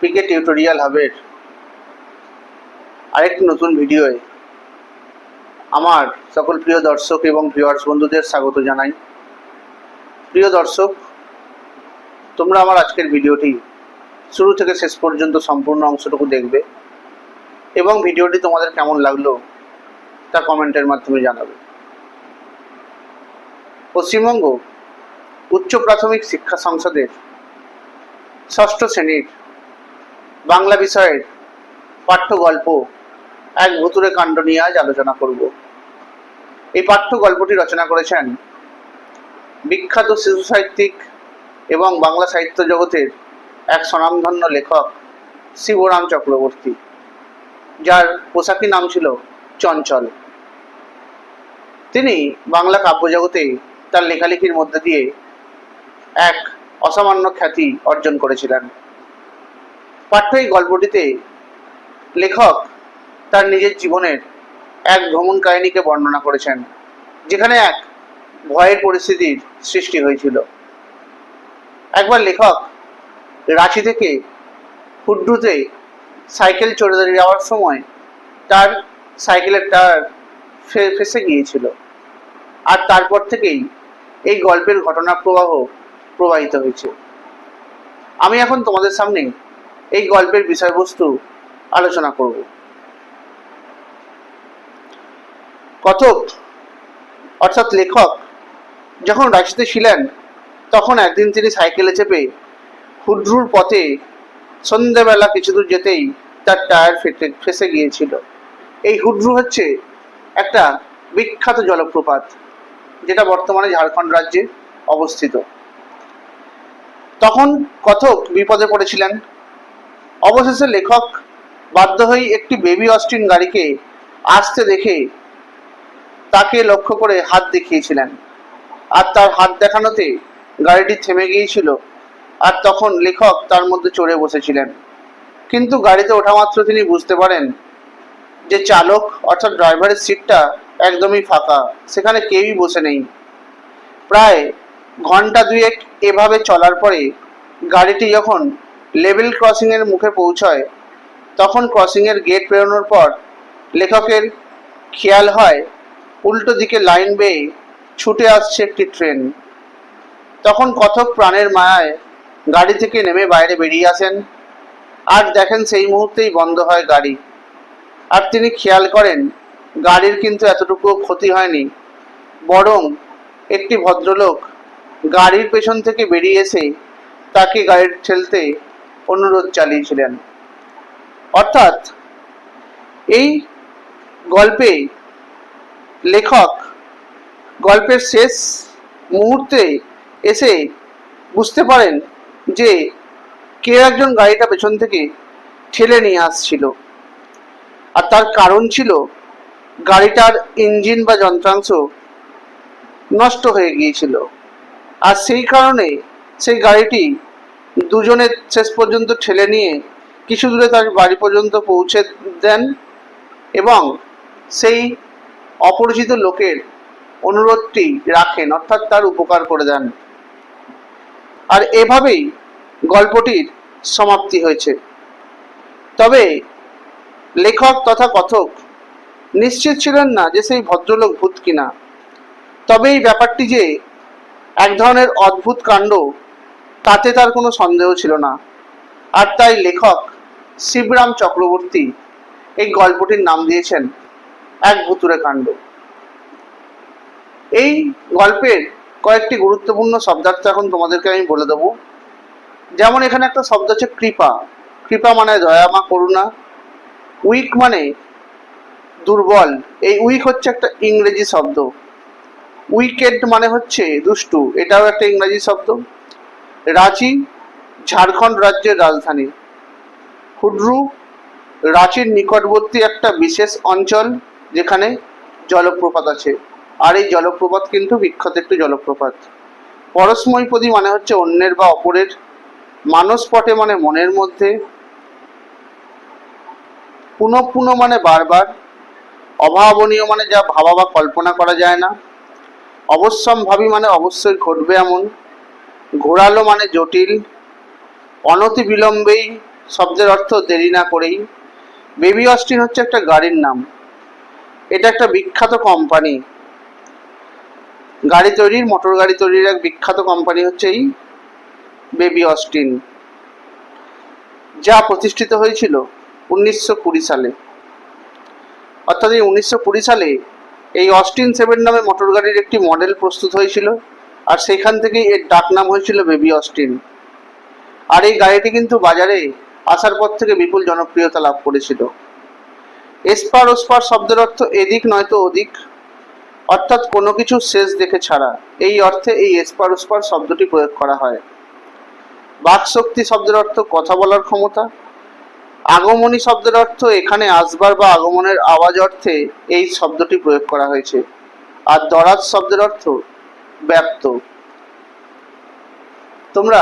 পিকে tutorial হাবের আরেকটি নতুন ভিডিওয়ে আমার সকল প্রিয় দর্শক এবং ভিউয়ার্স বন্ধুদের স্বাগত জানাই। প্রিয় দর্শক, তোমরা আমার আজকের ভিডিওটি শুরু থেকে শেষ পর্যন্ত সম্পূর্ণ অংশটুকু দেখবে এবং ভিডিওটি তোমাদের কেমন লাগল তা কমেন্টের মাধ্যমে জানাবে। পশ্চিমবঙ্গ উচ্চ প্রাথমিক শিক্ষা সংসদের ষষ্ঠ শ্রেণির বাংলা বিষয়ের পাঠ্য গল্প এক ভুতুরে কাণ্ড নিয়ে আজ আলোচনা করব। এই পাঠ্য গল্পটি রচনা করেছেন বিখ্যাত শিশু সাহিত্যিক এবং বাংলা সাহিত্য জগতের এক স্বনামধন্য লেখক শিবরাম চক্রবর্তী, যার পোশাকি নাম ছিল চঞ্চল। তিনি বাংলা কাব্যজগতে তার লেখালেখির মধ্যে দিয়ে এক অসামান্য খ্যাতি অর্জন করেছিলেন। পাঠ্য এই গল্পটিতে লেখক তার নিজের জীবনের এক ভ্রমণ কাহিনীকে বর্ণনা করেছেন, যেখানে এক ভয়ের পরিস্থিতির সৃষ্টি হয়েছিল। একবার লেখক রাঁচি থেকে হুড্রুতে সাইকেল চড়ে দাঁড়িয়ে যাওয়ার সময় তার সাইকেলের টায়ার ফেসে গিয়েছিল আর তারপর থেকেই এই গল্পের ঘটনা প্রবাহ প্রবাহিত হয়েছে। আমি এখন তোমাদের সামনে এই গল্পের বিষয়বস্তু আলোচনা করব। কথক, অর্থাৎ লেখক, যখন রাঁচিতে ছিলেন, তখন একদিন তিনি সাইকেলে চেপে হুড্রুর পথে সন্ধ্যেবেলা কিছু দূর যেতেই তার টায়ার ফেটে, ফেসে গিয়েছিল। এই হুড্রু হচ্ছে একটা বিখ্যাত জলপ্রপাত, যেটা বর্তমানে ঝাড়খণ্ড রাজ্যে অবস্থিত। তখন কথক বিপদে পড়েছিলেন। অবশেষে লেখক বাধ্য হয়ে একটি বেবি অস্টিন গাড়িকে আসতে দেখে তাকে লক্ষ্য করে হাত দেখিয়েছিলেন। আর তার হাত দেখানোতে গাড়িটি থেমে গিয়েছিল। আর তখন লেখক তার মধ্যে চড়ে বসেছিলেন। কিন্তু গাড়িতে ওঠা মাত্র তিনি বুঝতে পারেন যে চালক অর্থাৎ ড্রাইভারের সিটটা একদমই ফাঁকা, সেখানে কেউই বসে নেই। প্রায় ঘণ্টা দুয়েক এভাবে চলার পরে গাড়িটি যখন লেভেল ক্রসিং এর মুখে পৌঁছয়, তখন ক্রসিং এর গেট পেরোনোর পর লেখকের খেয়াল হয়, উল্টো দিকে লাইন বেয়ে ছুটে আসছে একটি ট্রেন। তখন কথক প্রাণের মায়ায় গাড়ি থেকে নেমে বাইরে বেরিয়ে আসেন। আর দেখেন সেই মুহূর্তেই বন্ধ হয় গাড়ি। আর তিনি খেয়াল করেন, গাড়ির কিন্তু এতটুকু ক্ষতি হয়নি। বরং একটি ভদ্রলোক গাড়ির পেছন থেকে বেরিয়ে এসে তাকে গাড়ির ঠেলতে অনুরোধ চালিয়েছিলেন। অর্থাৎ এই গল্পে লেখক গল্পের শেষ মুহূর্তে এসে বুঝতে পারেন যে কেউ একজন গাড়িটা পেছন থেকে ঠেলে নিয়ে আসছিল। আর তার কারণ ছিল গাড়িটার ইঞ্জিন বা যন্ত্রাংশ নষ্ট হয়ে গিয়েছিল। আর সেই কারণে সেই গাড়িটি দুজনে শেষ পর্যন্ত ঠেলে নিয়ে কিছু দূরে তার বাড়ি পর্যন্ত পৌঁছে দেন এবং সেই অপরিচিত লোকের অনুরোধটি রাখেন, অর্থাৎ তার উপকার করে দেন। আর এভাবেই গল্পটির সমাপ্তি হয়েছে। তবে লেখক তথা কথক নিশ্চিত ছিলেন না যে সেই ভদ্রলোক ভূত কিনা। তবে এই ব্যাপারটি যে এক ধরনের অদ্ভুত কাণ্ড তাতে তার কোনো সন্দেহ ছিল না। আর তাই লেখক শিবরাম চক্রবর্তী এই গল্পটির নাম দিয়েছেন এক ভুতুরে কাণ্ড। এই গল্পের কয়েকটি গুরুত্বপূর্ণ শব্দার্থ এখন তোমাদেরকে আমি বলে দেবো। যেমন এখানে একটা শব্দ হচ্ছে কৃপা। কৃপা মানে দয়া মা করুণা। উইক মানে দুর্বল। এই উইক হচ্ছে একটা ইংরেজি শব্দ। উইকেড মানে হচ্ছে দুষ্টু। এটাও একটা ইংরেজি শব্দ। রাঁচি, ঝাড়খণ্ড রাজ্যের রাজধানী। হুড্রু, রাঁচির নিকটবর্তী একটা বিশেষ অঞ্চল যেখানে জলপ্রপাত আছে। আর এই জলপ্রপাত কিন্তু বিখ্যাত একটি জলপ্রপাত। পরশময়পদী মানে হচ্ছে অন্যের বা অপরের। মানসপটে মানে মনের মধ্যে। পুনঃ মানে বারবার। অভাবনীয় মানে যা ভাবা বা কল্পনা করা যায় না। অবশ্যম্ভাবী মানে অবশ্যই ঘটবে এমন। ঘোরালো মানে জটিল, অনতি বিলম্বেই শব্দের অর্থ দেরি না করেই। বেবি অস্টিন হচ্ছে একটা গাড়ির নাম। এটা একটা বিখ্যাত কোম্পানি গাড়ি তৈরির মোটর গাড়ি তৈরির এক বিখ্যাত কোম্পানি হচ্ছে এই বেবি অস্টিন, যা প্রতিষ্ঠিত হয়েছিল উনিশশো কুড়ি সালে। অর্থাৎ এই উনিশশো কুড়ি সালে এই অস্টিন সেভেন নামে মোটর গাড়ির একটি মডেল প্রস্তুত হয়েছিল। আর সেখান থেকেই এর ডাক নাম হয়েছিল বেবি অস্টিন। আর এই গাড়িটি কিন্তু বাজারে আসার পর থেকে বিপুল জনপ্রিয়তা লাভ করেছিল। এসপার ওসপার শব্দের অর্থ এদিক নয়তো ওদিক, অর্থাৎ কোনো কিছু শেষ দেখে ছাড়া। এই অর্থে এই এসপার ওসপার শব্দটি প্রয়োগ করা হয়। বাকশক্তি শব্দের অর্থ কথা বলার ক্ষমতা। আগমনী শব্দের অর্থ এখানে আসবার বা আগমনের আওয়াজ অর্থে এই শব্দটি প্রয়োগ করা হয়েছে। আর দরাজ শব্দের অর্থ ব্যক্ত। তোমরা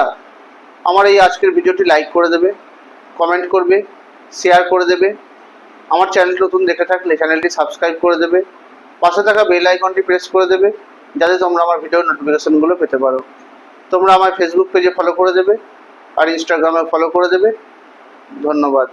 আমার এই আজকের ভিডিওটি লাইক করে দেবে কমেন্ট করবে শেয়ার করে দেবে। আমার চ্যানেল নতুন দেখে থাকলে চ্যানেলটি সাবস্ক্রাইব করে দেবে। পাশে থাকা বেল আইকনটি প্রেস করে দেবে, যাতে তোমরা আমার ভিডিওর নোটিফিকেশনগুলো পেতে পারো। তোমরা আমার ফেসবুক পেজে ফলো করে দেবে, আর ইনস্টাগ্রামে ফলো করে দেবে। ধন্যবাদ।